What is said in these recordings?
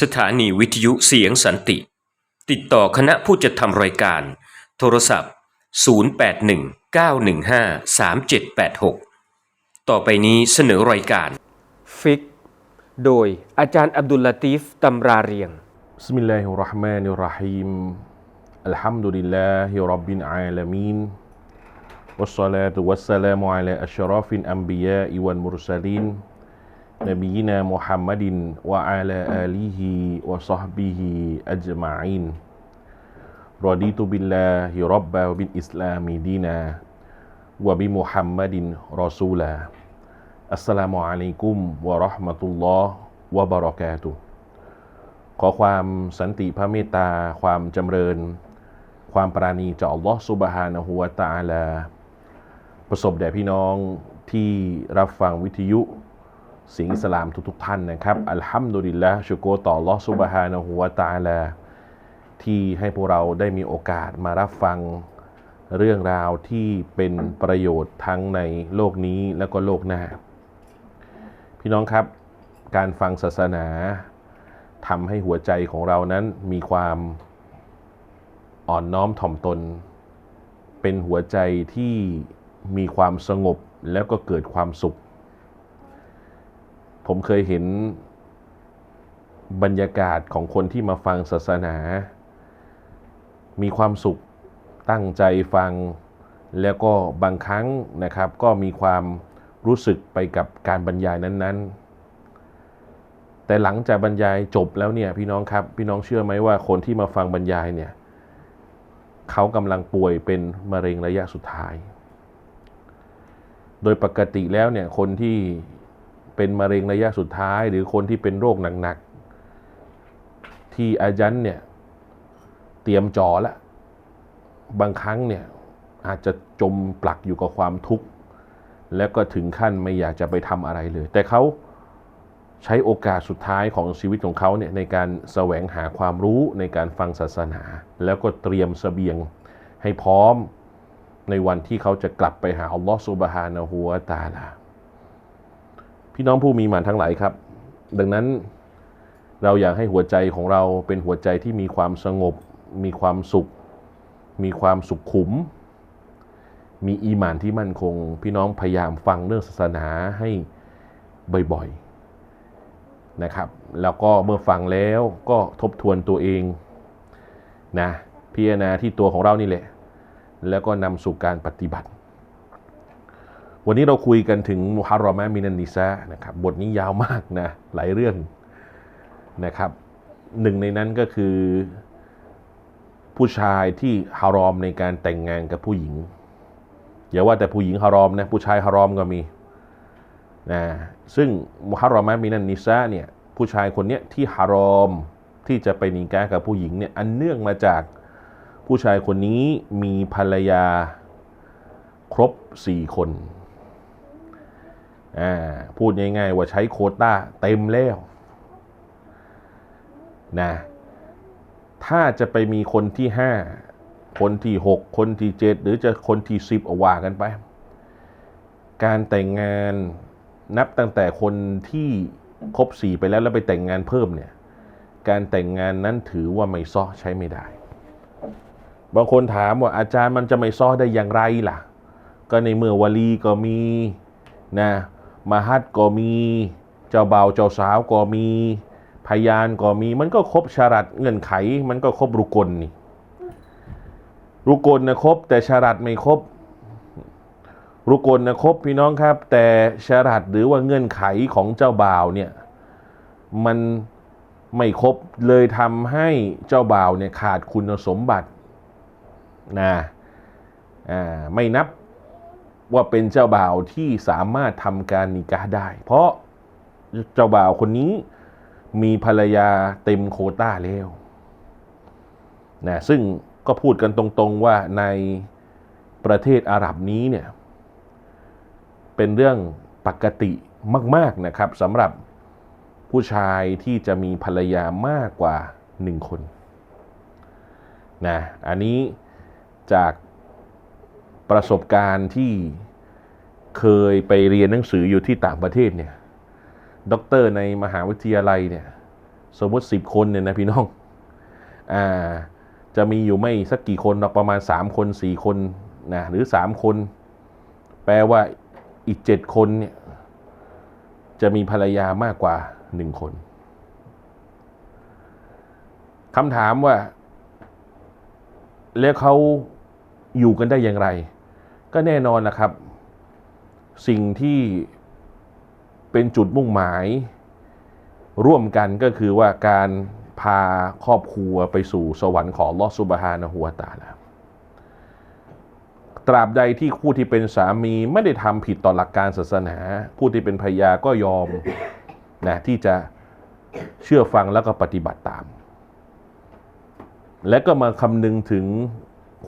สถานีวิทยุเสียงสันติ ติดต่อคณะผู้จัดทำรายการ โทรศัพท์ 0819153786 ต่อไปนี้เสนอรายการ ฟิก โดยอาจารย์อับดุลลาตีฟตำราเรียง بسم الله الرحمن الرحيم الحمد لله رب العالمين والصلاة والسلام على أشرف الأنبياء والمرسلين نبينا محمد وعلى آله وصحبه أجمعين رضيت بالله ربا وبالإسلام دينا وبمحمد رسولا السلام عليكم ورحمة الله وبركاته ขอความสันติพระเมตตา ความจำเริญ ความปราณีจากอัลลอฮ์ซุบฮานะฮูวะตะอาลา ประสบแด่พี่น้องที่รับฟังวิทยุเ สียงอิสลามทุกๆท่านนะครับอัลฮัมดุลิลละชุโกต่อลลอฮ์ซุบฮานะฮูวะตาลาที่ให้พวกเราได้มีโอกาสมารับฟังเรื่องราวที่เป็นประโยชน์ทั้งในโลกนี้และก็โลกหน้า พี่น้องครับ การฟังศาสนาทำให้หัวใจของเรานั้นมีความอ่อนน้อมถ่อมตน เป็นหัวใจที่มีความสงบแล้วก็เกิดความสุข ผมเคยเห็นบรรยากาศของคนที่มาฟังศาสนา มีความสุขตั้งใจฟัง แล้วก็บางครั้งนะครับ ก็มีความรู้สึกไปกับการบรรยายนั้นๆ แต่หลังจากบรรยายจบแล้วเนี่ยพี่น้องครับ พี่น้องเชื่อไหมว่าคนที่มาฟังบรรยายเนี่ยเขากำลังป่วยเป็นมะเร็งระยะสุดท้าย โดยปกติแล้วเนี่ยคนที่ เป็นมะเร็งระยะสุดท้าย หรือคนที่เป็นโรคหนักๆ ที่อายันเนี่ยเตรียมจอละบางครั้งเนี่ยอาจจะจมปลักอยู่กับความทุกข์ แล้วก็ถึงขั้นไม่อยากจะไปทำอะไรเลย แต่เขาใช้โอกาสสุดท้ายของชีวิตของเขาเนี่ยในการแสวงหาความรู้ในการฟังศาสนา แล้วก็เตรียมเสบียงให้พร้อมในวันที่เขาจะกลับไปหาอัลลอฮฺซุบฮานะฮูวะตะอาลา พี่น้องผู้มีหมานทั้งหลายครับ ดังนั้นเราอยากให้หัวใจของเราเป็นหัวใจที่มีความสงบ มีความสุข มีความสุขขุม มีอีหมานที่มั่นคง พี่น้องพยายามฟังเรื่องศาสนาให้บ่อยๆนะครับ แล้วก็เมื่อฟังแล้วก็ทบทวนตัวเองนะพิจารณาที่ตัวของเรานี่แหละ แล้วก็นำสู่การปฏิบัติ วันนี้เราคุยกันถึงมุฮัรรอมะมินันนิซานะครับบทนี้ยาวมากนะหลายเรื่องนะครับหนึ่งในนั้นก็คือ ผู้ชายที่ฮารอมในการแต่งงานกับผู้หญิงอย่าว่าแต่ผู้หญิงฮารอมนะผู้ชายฮารอมก็มีนะซึ่งมุฮัรรอมะมินันนิซาเนี่ยผู้ชายคนเนี้ยที่ฮารอมที่จะไปนิกากับผู้หญิงเนี่ยอันเนื่องมาจากผู้ชายคนนี้มีภรรยาครบสี่คน พูดง่ายๆว่าใช้โคต้าเต็มแล้วนะถ้าจะไปมีคนที่ห้าคนที่หกคนที่เจ็ดหรือจะคนที่สิบเอาว่ากันไป การแต่งงานนับตั้งแต่คนที่ครบสี่ไปแล้วแล้วไปแต่งงานเพิ่มเนี่ยการแต่งงานนั้นถือว่าไม่ซ้อใช้ไม่ได้ บางคนถามว่าอาจารย์มันจะไม่ซ้อได้อย่างไรล่ะ ก็ในเมื่อวลีก็มีนะ มาฮัดก็มี เจ้าบ่าวเจ้าสาวก็มี พยานก็มี มันก็ครบชารัดเงื่อนไข มันก็ครบรุกลนี่รุกลนะครบแต่ชารัดไม่ครบรุกลนะครบพี่น้องครับ แต่ชารัดหรือว่าเงื่อนไขของเจ้าบ่าวเนี่ยมันไม่ครบเลยทำให้เจ้าบ่าวเนี่ยขาดคุณสมบัตินะอ่าไม่นับ ว่าเป็นเจ้าบ่าวที่สามารถทำการนิกาได้ เพราะเจ้าบ่าวคนนี้มีภรรยาเต็มโคต้าแล้วนะซึ่งก็พูดกันตรงๆว่าในประเทศอาหรับนี้เนี่ยเป็นเรื่องปกติมาก ๆนะครับสำหรับผู้ชายที่จะมีภรรยามากกว่าหนึ่งคนนะอันนี้จาก ประสบการณ์ที่เคยไปเรียนหนังสืออยู่ที่ต่างประเทศเนี่ยด็อกเตอร์ในมหาวิทยาลัยเนี่ยสมมติสิบคนเนี่ยนะพี่น้องอ่าจะมีอยู่ไม่สักกี่คนหรอกประมาณสามคนสี่คนนะหรือสามคน แปลว่าอีกเจ็ดคนเนี่ยจะมีภรรยามากกว่าหนึ่งคนคำถามว่า แล้วเขาอยู่กันได้อย่างไร ก็แน่นอนนะครับ สิ่งที่เป็นจุดมุ่งหมาย ร่วมกันก็คือว่าการพาครอบครัวไปสู่สวรรค์ของลอสุบฮานะฮัวาตาลาตราบใดที่ผู้ที่เป็นสามีไม่ได้ทำผิดต่อหลักการศาสนา ผู้ที่เป็นภรรยาก็ยอมนะที่จะเชื่อฟังแล้วก็ปฏิบัติตาม และก็มาคำนึงถึง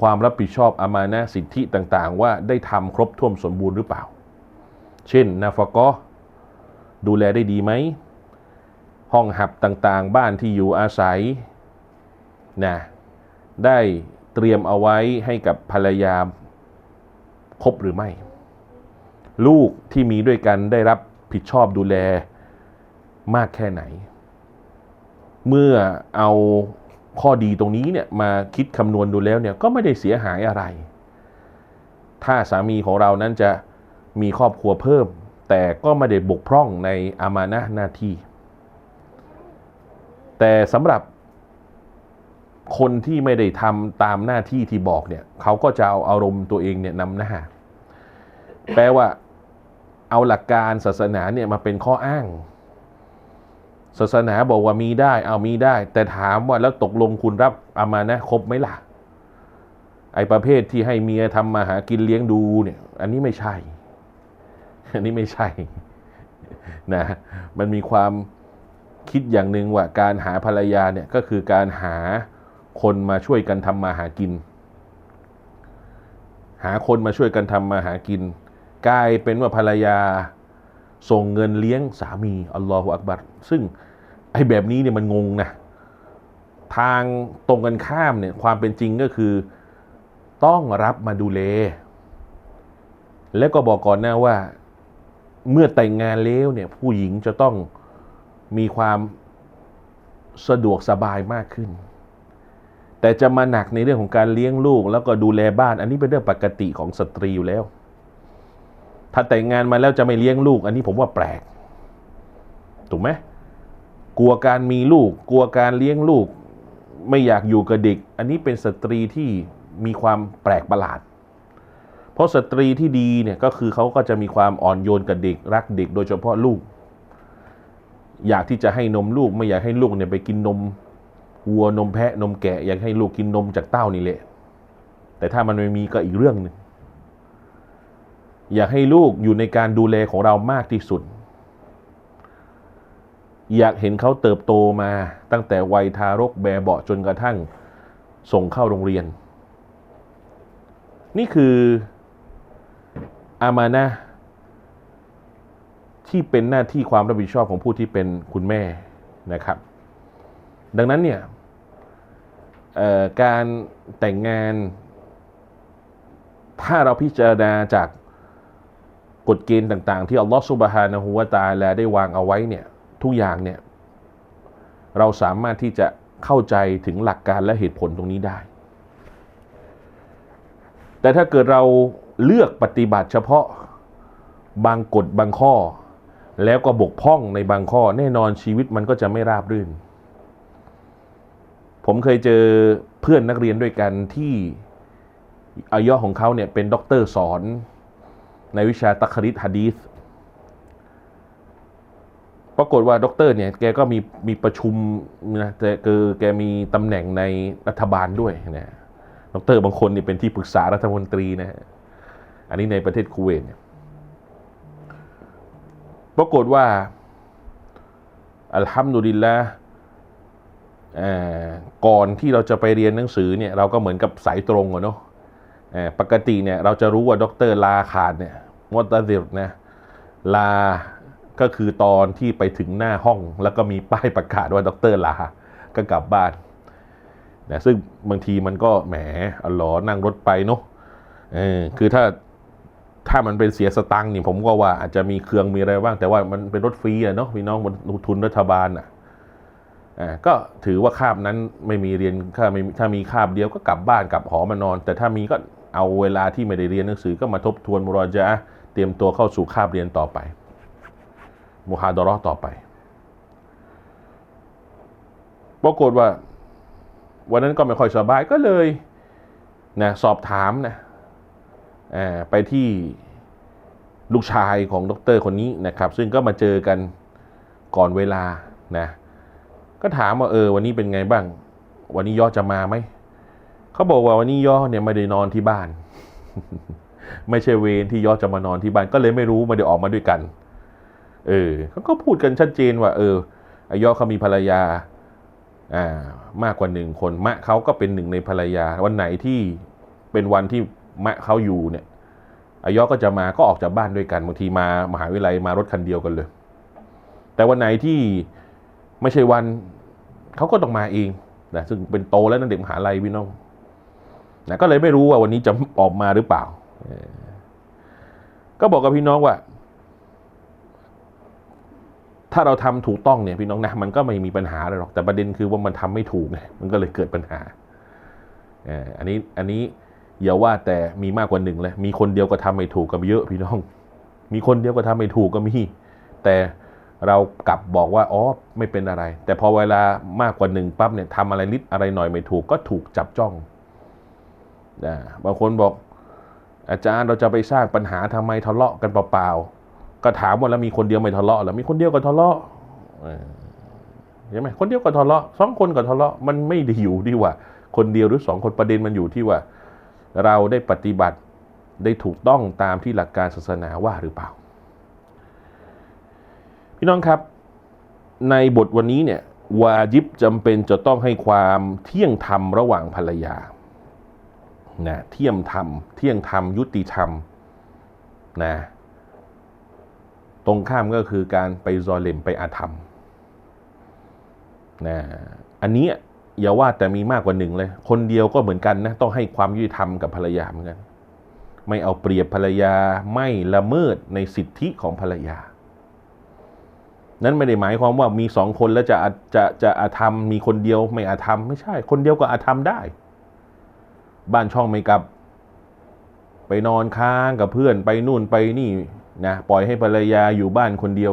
ความรับผิดชอบอามานะสิทธิต่างๆ ว่าได้ทำครบถ้วนสมบูรณ์หรือเปล่า เช่นนาฟกอดูแลได้ดีไหม ห้องหับต่างๆ บ้านที่อยู่อาศัยนะได้เตรียมเอาไว้ให้กับภรรยาครบหรือไม่ ลูกที่มีด้วยกันได้รับผิดชอบดูแลมากแค่ไหน เมื่อเอา ข้อดีตรงนี้เนี่ยมาคิดคำนวณดูแล้วเนี่ยก็ไม่ได้เสียหายอะไร ถ้าสามีของเรานั้นจะมีครอบครัวเพิ่ม แต่ก็ไม่ได้บกพร่องในอามานะหน้าที่ แต่สำหรับคนที่ไม่ได้ทำตามหน้าที่ที่บอกเนี่ยเขาก็จะเอาอารมณ์ตัวเองเนี่ยนำหน้า แปลว่าเอาหลักการศาสนาเนี่ยมาเป็นข้ออ้าง ศาสนาบอกว่ามีได้ เอามีได้ แต่ถามว่าแล้วตกลงคุณรับอามานะครบไหมล่ะ ไอประเภทที่ให้เมียทำมาหากินเลี้ยงดูเนี่ย อันนี้ไม่ใช่ อันนี้ไม่ใช่นะ มันมีความคิดอย่างหนึ่งว่าการหาภรรยาเนี่ยก็คือการหาคนมาช่วยกันทำมาหากิน หาคนมาช่วยกันทำมาหากิน กลายเป็นว่าภรรยาส่งเงินเลี้ยงสามีอัลลอฮฺอักบัรซึ่ง อ้แบบนี้เนี่ยมันงงนะทางตรงกันข้ามเนี่ยความเป็นจริงก็คือ ต้องรับมาดูแลแล้วก็บอกก่อนหน้าว่า เมื่อแต่งงานแล้วเนี่ยผู้หญิงจะต้องมีความสะดวกสบายมากขึ้น แต่จะมาหนักในเรื่องของการเลี้ยงลูก แล้วก็ดูแลบ้าน อันนี้เป็นเรื่องปกติของสตรีอยู่แล้ว ถ้าแต่งงานมาแล้วจะไม่เลี้ยงลูก อันนี้ผมว่าแปลก ถูกไหม กลัวการมีลูก กลัวการเลี้ยงลูก ไม่อยากอยู่กับเด็ก อันนี้เป็นสตรีที่มีความแปลกประหลาด เพราะสตรีที่ดีเนี่ยก็คือเขาก็จะมีความอ่อนโยนกับเด็ก รักเด็กโดยเฉพาะลูก อยากที่จะให้นมลูกไม่อยากให้ลูกเนี่ยไปกินนมวัวนมแพะนมแกะ อยากให้ลูกกินนมจากเต้านี่แหละ แต่ถ้ามันไม่มีก็อีกเรื่องหนึ่งอยากให้ลูกอยู่ในการดูแลของเรามากที่สุด อยากเห็นเขาเติบโตมาตั้งแต่วัยทารกแบเบาะจนกระทั่งส่งเข้าโรงเรียน นี่คืออามานะที่เป็นหน้าที่ความรับผิดชอบของผู้ที่เป็นคุณแม่นะครับ ดังนั้นเนี่ยการแต่งงาน ถ้าเราพิจารณาจากกฎเกณฑ์ต่าง ๆ ที่อัลลอฮฺสุบฮานะฮูวาตาลาได้วางเอาไว้เนี่ย ทุกอย่างเนี่ยเราสามารถที่จะเข้าใจถึงหลักการและเหตุผลตรงนี้ได้ แต่ถ้าเกิดเราเลือกปฏิบัติเฉพาะบางกฎบางข้อ แล้วก็บกพร่องในบางข้อ แน่นอนชีวิตมันก็จะไม่ราบรื่น ผมเคยเจอเพื่อนนักเรียนด้วยกันที่อายุของเขาเนี่ยเป็นด็อกเตอร์สอนในวิชาตักคริตฮะดีษ ปรากฏว่าด็อกเตอร์เนี่ยแกก็มีมีประชุมนะแต่คือแกมีตำแหน่งในรัฐบาลด้วยนะด็อกเตอร์บางคนนี่เป็นที่ปรึกษารัฐมนตรีนะฮะอันนี้ในประเทศคูเวตเนี่ยปรากฏว่าอัลฮัมดุลิลละก่อนที่เราจะไปเรียนหนังสือเนี่ยเราก็เหมือนกับสายตรงอะเนาะปกติเนี่ยเราจะรู้ว่าด็อกเตอร์ลาขาดเนี่ยมอตซิรนะลา ก็คือตอนที่ไปถึงหน้าห้อง แล้วก็มีป้ายประกาศว่าด็อกเตอร์ลาก็กลับบ้านนะซึ่งบางทีมันก็แหมอ๋อนั่งรถไปเนาะเออคือถ้าถ้ามันเป็นเสียสตังค์นี่ผมก็ว่าอาจจะมีเครื่องมีอะไรบ้าง แต่ว่ามันเป็นรถฟรีอะเนาะพี่น้องบนทุนรัฐบาลอะอ่าก็ถือว่าคาบนั้นไม่มีเรียนถ้าไม่ถ้ามีคาบเดียวก็กลับบ้านกลับหอมานอน แต่ถ้ามีก็เอาเวลาที่ไม่ได้เรียนหนังสือก็มาทบทวนมุรจาอะเตรียมตัวเข้าสู่คาบเรียนต่อไป มุฮาดราะห์ต่อไป ปรากฏว่า วันนั้นก็ไม่ค่อยสบายก็เลยนะสอบถามนะไปที่ลูกชายของดรคนนี้นะครับ ซึ่งก็มาเจอกันก่อนเวลานะก็ถามว่าเออวันนี้เป็นไงบ้าง วันนี้ย่อจะมาไหมเขาบอกว่าวันนี้ย่อเนี่ยไม่ได้นอนที่บ้าน ไม่ใช่เวรที่ย่อจะมานอนที่บ้านก็เลยไม่รู้ไม่ได้ออกมาด้วยกัน เออเขาก็พูดกันชัดเจนว่า เออไอย่อเขามีภรรยาอ่ามากกว่าหนึ่งคนมะเขาก็เป็นหนึ่งในภรรยา วันไหนที่เป็นวันที่มะเขาอยู่เนี่ยอายอก็จะมาก็ออกจากบ้านด้วยกันบางทีมามหาวิทยาลัยมารถคันเดียวกันเลย แต่วันไหนที่ไม่ใช่วันเขาก็ต้องมาเองนะซึ่งเป็นโตแล้วนั่นเด็กมหาลัยพี่น้องนะก็เลยไม่รู้ว่าวันนี้จะออกมาหรือเปล่า ก็บอกกับพี่น้องว่า ถ้าเราทำถูกต้องเนี่ยพี่น้องนะมันก็ไม่มีปัญหาอะไรหรอกแต่ประเด็นคือว่ามันทำไม่ถูกไงมันก็เลยเกิดปัญหาเอ่ออันนี้อันนี้อย่าว่าแต่มีมากกว่าหนึ่งเลยมีคนเดียวก็ทำไม่ถูกก็เยอะพี่น้อง มีคนเดียวก็ทำไม่ถูกก็มีแต่เรากลับบอกว่าอ๋อไม่เป็นอะไร แต่พอเวลามากกว่าหนึ่งปั๊บเนี่ยทำอะไรนิดอะไรหน่อยไม่ถูกก็ถูกจับจ้องนะบางคนบอกอาจารย์เราจะไปสร้างปัญหาทำไมทะเลาะกันเปล่าๆ ก็ถามว่าแล้วมีคนเดียวไม่ทะเลาะหรอมีคนเดียวก็ทะเลาะใช่ไหมคนเดียวก็ทะเลาะสองคนก็ทะเลาะมันไม่ได้อยู่ที่ว่า คนเดียวหรือสองคนประเด็นมันอยู่ที่ว่า เราได้ปฏิบัติได้ถูกต้องตามที่หลักการศาสนาว่าหรือเปล่า พี่น้องครับ ในบทวันนี้เนี่ยวาจิบจำเป็นจะต้องให้ความเที่ยงธรรมระหว่างภรรยานะเที่ยมธรรม เที่ยงธรรมยุติธรรมนะ ตรงข้ามก็คือการไปซอเลมไปอาธรรมนะอันนี้อย่าว่าแต่มีมากกว่าหนึ่งเลย คนเดียวก็เหมือนกันนะต้องให้ความยุติธรรมกับภรรยาเหมือนกัน ไม่เอาเปรียบภรรยาไม่ละเมิดในสิทธิของภรรยา นั้นไม่ได้หมายความว่ามีสองคนแล้วจะจะจะอาธรรมมีคนเดียวไม่อาธรรมไม่ใช่ คนเดียวก็อาธรรมได้ บ้านช่องไม่กลับ ไปนอนค้างกับเพื่อนไปนู่นไปนี่ นะปล่อยให้ภรรยาอยู่บ้านคนเดียว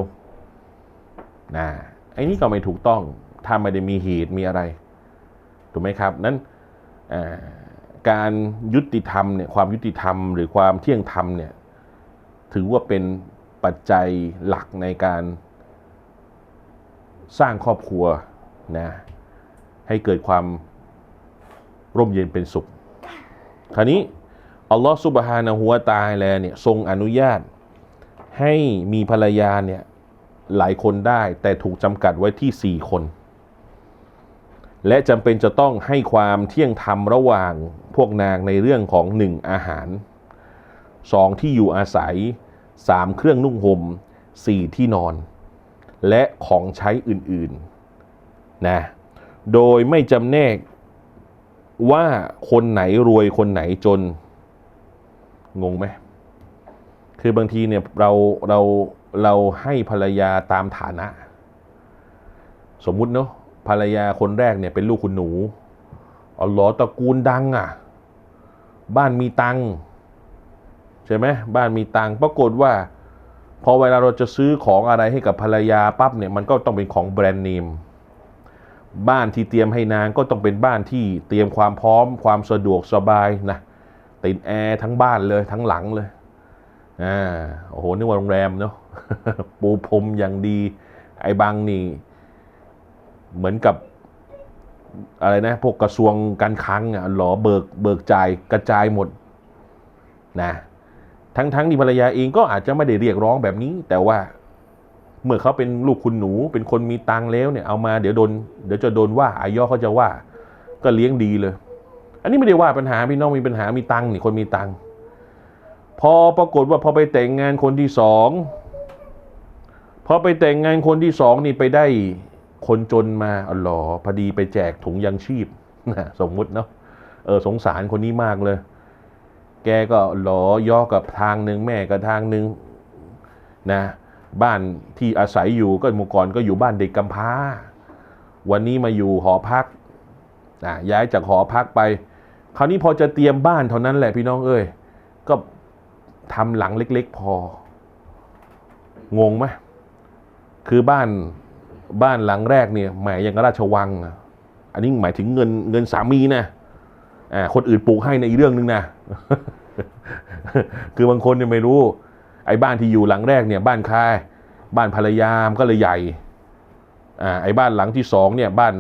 นะไอ้นี่ก็ไม่ถูกต้องถ้าไม่ได้มีเหตุมีอะไรถูกไหมครับนั้นอ่าการยุติธรรมเนี่ยความยุติธรรม หรือความเที่ยงธรรมเนี่ยถือว่าเป็นปัจจัยหลักในการสร้างครอบครัวนะให้เกิดความร่มเย็นเป็นสุข คราวนี้อัลลอฮฺสุบฮานะฮัวตาอาลาเนี่ยทรงอนุญาต ให้มีภรรยาเนี่ยหลายคนได้ แต่ถูกจำกัดไว้ที่ 4 คน และจำเป็นจะต้องให้ความเที่ยงธรรมระหว่างพวกนางในเรื่องของ 1 อาหาร 2 ที่อยู่อาศัย 3 เครื่องนุ่งห่ม 4 ที่นอน และของใช้อื่นๆนะโดยไม่จำแนกว่าคนไหนรวยคนไหนจน งงไหม คือบางทีเนี่ยเราเราเราให้ภรรยาตามฐานะ สมมุติเนาะภรรยาคนแรกเนี่ยเป็นลูกคุณหนูอ๋อหรอตระกูลดังอะ บ้านมีตังใช่ไหมบ้านมีตังปรากฏว่า พอเวลาเราจะซื้อของอะไรให้กับภรรยาปั๊บเนี่ยมันก็ต้องเป็นของแบรนด์เนมบ้านที่เตรียมให้นางก็ต้องเป็นบ้านที่เตรียมความพร้อมความสะดวกสบายนะติดแอร์ทั้งบ้านเลยทั้งหลังเลย อ่าโอ้โหนึกว่าโรงแรมเนาะปูพรมอย่างดี ไอ้บางนี่ เหมือนกับอะไรนะ พวกกระทรวงการคลังอะหรอเบิกเบิกจ่ายกระจายหมดนะทั้งทั้งที่ภรรยาเองก็อาจจะไม่ได้เรียกร้องแบบนี้ แต่ว่าเมื่อเขาเป็นลูกคุณหนู เป็นคนมีตังค์แล้วเนี่ยเอามาเดี๋ยวโดนเดี๋ยวจะโดนว่าอายอเขาจะว่า ก็เลี้ยงดีเลย อันนี้ไม่ได้ว่าปัญหาพี่น้องมีปัญหามีตังค์นี่คนมีตังค์ พอปรากฏว่าพอไปแต่งงานคนที่สองพอไปแต่งงานคนที่สองนี่ไปได้คนจนมาอ๋อหรอพอดีไปแจกถุงยังชีพนะสมมุติเนาะเออสงสารคนนี้มากเลย แกก็หลอย่อกับทางหนึ่งแม่กับทางหนึ่งนะบ้านที่อาศัยอยู่ก็เมื่อก่อนก็อยู่บ้านเด็กกำพร้า วันนี้มาอยู่หอพักอะย้ายจากหอพักไป คราวนี้พอจะเตรียมบ้านเท่านั้นแหละพี่น้องเอ้ยก็ ทำหลังเล็ก ๆ พอ งงไหมคือบ้านบ้านหลังแรกเนี่ยแหมยังกับราชวัง อันนี้หมายถึงเงินเงินสามีนะอ่าคนอื่นปลูกให้ในอีกเรื่องหนึ่งนะ คือบางคนเนี่ยไม่รู้ ไอ้บ้านที่อยู่หลังแรกเนี่ย บ้านใครบ้านภรรยามก็เลยใหญ่อ่าไอ้บ้านหลังที่สองเนี่ยบ้าน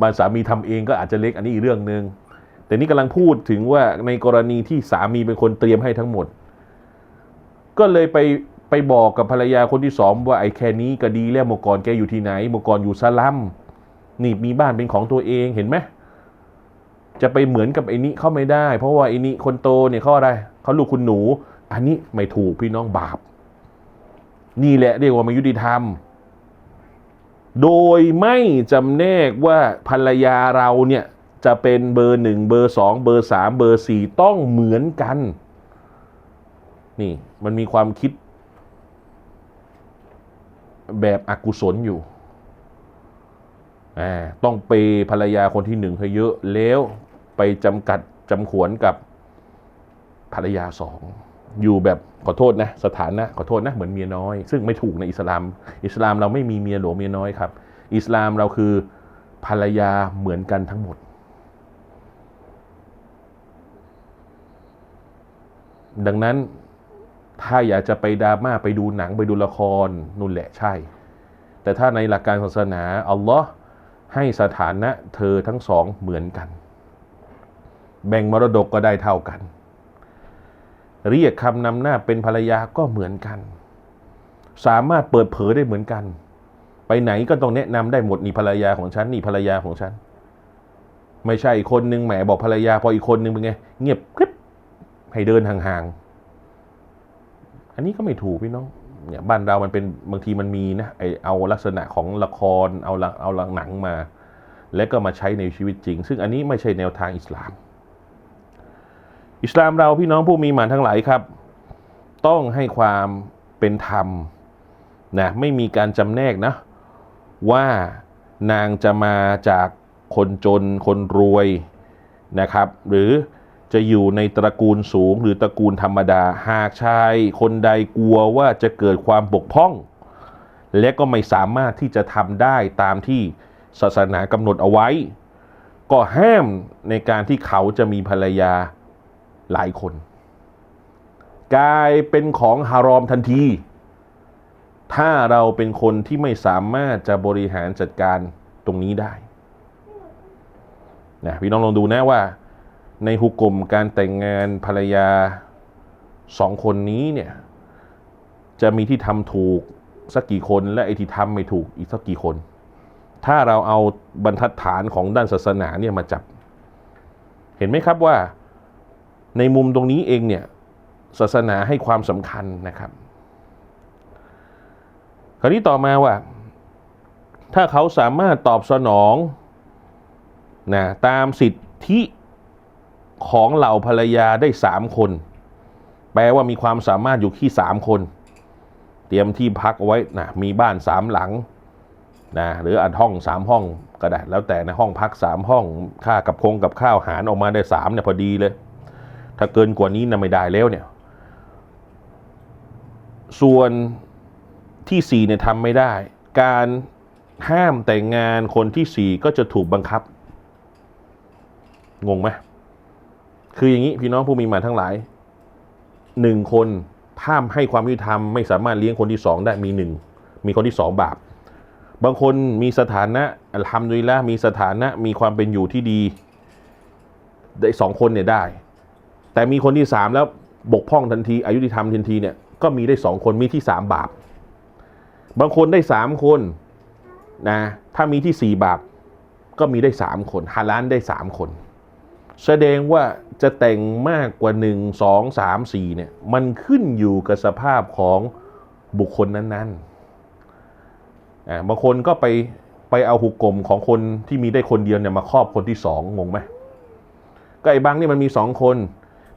บ้านสามีทำเองก็อาจจะเล็กอันนี้อีกเรื่องหนึ่ง แต่นี่กำลังพูดถึงว่าในกรณีที่สามีเป็นคนเตรียมให้ทั้งหมด ก็เลยไปไปบอกกับภรรยาคนที่สองว่าไอ้แค่นี้ก็ดีแล้วเมื่อก่อนแกอยู่ที่ไหนเมื่อก่อยู่สลัมนี่มีบ้านเป็นของตัวเองเห็นไหมจะไปเหมือนกับไอ้นี้เขาไม่ได้ เพราะว่าไอ้นี้คนโตเนี่ยเขาอะไรเขาลูกคุณหนู อันนี้ไม่ถูกพี่น้องบาป นี่แหละเรียกว่าม่ยุติธรรม โดยไม่จำแนกว่าภรรยาเราเนี่ย จะเป็นเบอร์หนึ่งเบอร์สองเบอร์สามเบอร์สี่ต้องเหมือนกัน นี่มันมีความคิดแบบอกุศลอยู่ ต้องเปย์ภรรยาคนที่หนึ่งให้เยอะ แล้วไปจำกัดจำขวนกับภรรยาสอง อยู่แบบขอโทษนะ สถานะขอโทษนะเหมือนเมียน้อย ซึ่งไม่ถูกในอิสลาม อิสลามเราไม่มีเมียหลวงเมียน้อยครับ อิสลามเราคือภรรยาเหมือนกันทั้งหมด ดังนั้นถ้าอยากจะไปดราม่าไปดูหนังไปดูละครนู่นแหละใช่ แต่ถ้าในหลักการศาสนาอัลลอฮ์ให้สถานะเธอทั้งสองเหมือนกัน แบ่งมรดกก็ได้เท่ากัน เรียกคำนำหน้าเป็นภรรยาก็เหมือนกัน สามารถเปิดเผยได้เหมือนกัน ไปไหนก็ต้องแนะนำได้หมดนี่ภรรยาของฉันนี่ภรรยาของฉัน ไม่ใช่อีกคนนึงแหมบอกภรรยาพออีกคนนึงเป็นไง เงียบกริบ ให้เดินห่างๆ อันนี้ก็ไม่ถูกพี่น้อง เนี่ยบ้านเรามันเป็นบางทีมันมีนะไอเอาลักษณะของละครเอาละเอาหนังมา แล้วก็มาใช้ในชีวิตจริง ซึ่งอันนี้ไม่ใช่แนวทางอิสลาม อิสลามเราพี่น้องผู้มีหมานทั้งหลายครับ ต้องให้ความเป็นธรรมนะไม่มีการจำแนกนะว่านางจะมาจากคนจนคนรวยนะครับ หรือ จะอยู่ในตระกูลสูงหรือตระกูลธรรมดา หากชายคนใดกลัวว่าจะเกิดความบกพร่อง และก็ไม่สามารถที่จะทำได้ตามที่ศาสนากำหนดเอาไว้ ก็ห้ามในการที่เขาจะมีภรรยาหลายคน กลายเป็นของฮารอมทันที ถ้าเราเป็นคนที่ไม่สามารถจะบริหารจัดการตรงนี้ได้นะพี่น้องลองดูนะว่า ในหุกกลมการแต่งงานภรรยาสองคนนี้เนี่ยจะมีที่ทำถูกสักกี่คนและไอ้ที่ทำไม่ถูกอีกสักกี่คน ถ้าเราเอาบรรทัดฐานของด้านศาสนาเนี่ยมาจับ เห็นไหมครับว่าในมุมตรงนี้เองเนี่ยศาสนาให้ความสำคัญนะครับ คราวนี้ต่อมาว่า ถ้าเขาสามารถตอบสนองนะตามสิทธิ ของเหล่าภรรยาได้สามคน แปลว่ามีความสามารถอยู่ที่สามคน เตรียมที่พักเอาไว้นะมีบ้านสามหลังนะหรืออันห้องสามห้องก็ได้แล้วแต่นะห้องพักสามห้องค่ากับคงกับข้าวหารออกมาได้สามเนี่ยพอดีเลย ถ้าเกินกว่านี้นะไม่ได้แล้วเนี่ย ส่วนที่สี่เนี่ยทำไม่ได้ การห้ามแต่งงานคนที่สี่ก็จะถูกบังคับ งงไหม คืออย่างนี้พี่น้องผู้มีหมายทั้งหลายหนึ่งคนห้ามให้ความยุติธรรมไม่สามารถเลี้ยงคนที่สองได้มีหนึ่งมีคนที่สองบาป บางคนมีสถานะอัลฮัมดุลิลละมีสถานะมีความเป็นอยู่ที่ดีได้สองคนเนี่ยได้ แต่มีคนที่สามแล้วบกพร่องทันที อายุติธรรมทันทีเนี่ยก็มีได้สองคนมีที่สามบาป บางคนได้สามคนนะถ้ามีที่สี่บาปก็มีได้สามคนฮาลานได้สามคน แสดงว่าจะแต่งมากกว่าหนึ่งสองสามสี่เนี่ยมันขึ้นอยู่กับสภาพของบุคคลนั้นๆอ่าบางคนก็ไปไปเอาหุกกลมของคนที่มีได้คนเดียวเนี่ยมาครอบคนที่สองงงไหมก็ไอ้บางนี่มันมีสองคน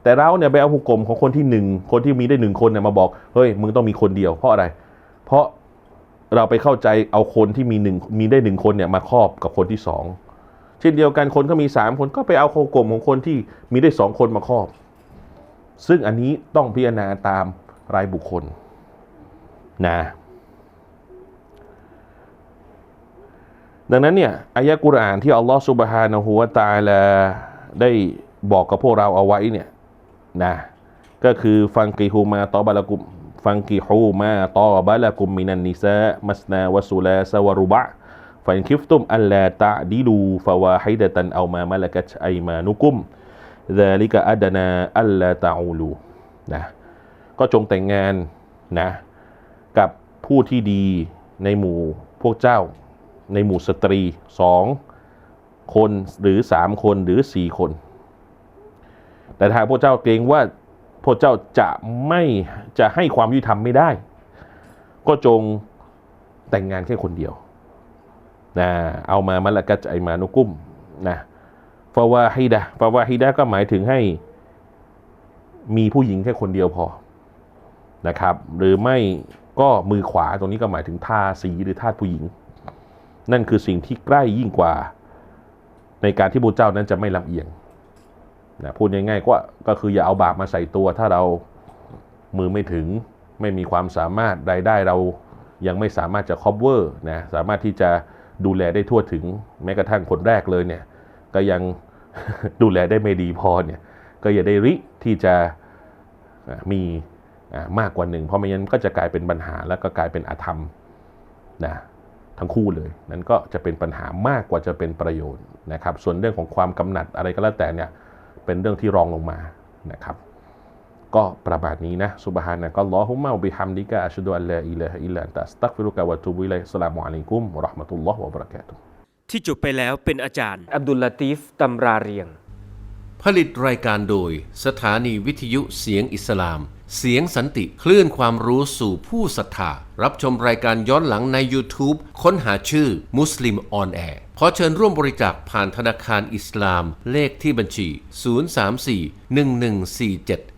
แต่เราเนี่ยไปเอาหุกกลมของคนที่หนึ่งคนที่มีได้หนึ่งคนเนี่ยมาบอกเฮ้ยมึงต้องมีคนเดียวเพราะอะไร เพราะเราไปเข้าใจเอาคนที่มีหนึ่งมีได้หนึ่งคนเนี่ยมาครอบกับคนที่สอง เช่นเดียวกันคนก็มีสามคนก็ไปเอาโคกลมของคนที่มีได้สองคนมาครอบ ซึ่งอันนี้ต้องพิจารณาตามรายบุคคลนะดังนั้นเนี่ยอายะกุรอานที่อัลลอฮฺสุบฮานะฮูวะตาลาได้บอกกับพวกเราเอาไว้เนี่ยนะก็คือฟังกิฮูมาตอบะลกุมฟังกิฮูมาตอบะลกุมมินันนิซามัสนาวะสุลาสวรุบะ ฟอินคิฟตุมอัลลาตะดิลูฟาวาฮิดะตันเอามามาละกัชไอมานุกุมเดลิกะอัดนาอัลลาตาอูลูนะก็จงแต่งงานนะกับผู้ที่ดีในหมู่พวกเจ้า ในหมู่สตรีสองคนหรือสามคนหรือสี่คน แต่ถ้าพวกเจ้าเกรงว่าพวกเจ้าจะไม่จะให้ความยุติธรรมไม่ได้ ก็จงแต่งงานแค่คนเดียว นะเอามามะละกัจไอมานุกุมนะฟาวาฮิดะฟาวาฮิดะก็หมายถึงให้มีผู้หญิงแค่คนเดียวพอนะครับ หรือไม่ก็มือขวาตรงนี้ก็หมายถึงทาสีหรือทาสผู้หญิง นั่นคือสิ่งที่ใกล้ยิ่งกว่า ในการที่พระเจ้านั้นจะไม่ลำเอียงนะพูดง่ายๆก็ก็คืออย่าเอาบาปมาใส่ตัว ถ้าเรามือไม่ถึงไม่มีความสามารถรายได้เรายังไม่สามารถจะ cover นะสามารถที่จะ ดูแลได้ทั่วถึงแม้กระทั่งคนแรกเลยเนี่ยก็ยังดูแลได้ไม่ดีพอเนี่ยก็อย่าได้ริที่จะมีมากกว่าหนึ่งเพราะไม่งั้นก็จะกลายเป็นปัญหาแล้วก็กลายเป็นอาธรรมนะทั้งคู่เลย นั้นก็จะเป็นปัญหามากกว่าจะเป็นประโยชน์นะครับ ส่วนเรื่องของความกำหนัดอะไรก็แล้วแต่เนี่ยเป็นเรื่องที่รองลงมานะครับ ก็ประมาณนี้นะสุบฮานะก็ลอฮุมะบิฮัมดิกะอัชฮะดุอัลลาอิลาฮะอิลลันตะอัสตักฟิรุกะวะตุบุอิลัยฮิสสลามุอะลัยกุมวะเราะห์มะตุลลอฮ์วะบะเราะกาตุฮ์ที่จบไปแล้วเป็นอาจารย์ อับดุลลาตีฟตำราเรียง ผลิตรายการโดย สถานีวิทยุเสียงอิสลาม เสียงสันติคลื่นความรู้สู่ผู้ศรัทธารับชมรายการย้อนหลังใน YouTube ค้นหาชื่อมุสลิมออนแอร์ขอเชิญร่วมบริจาคผ่านธนาคารอิสลาม เลขที่บัญชี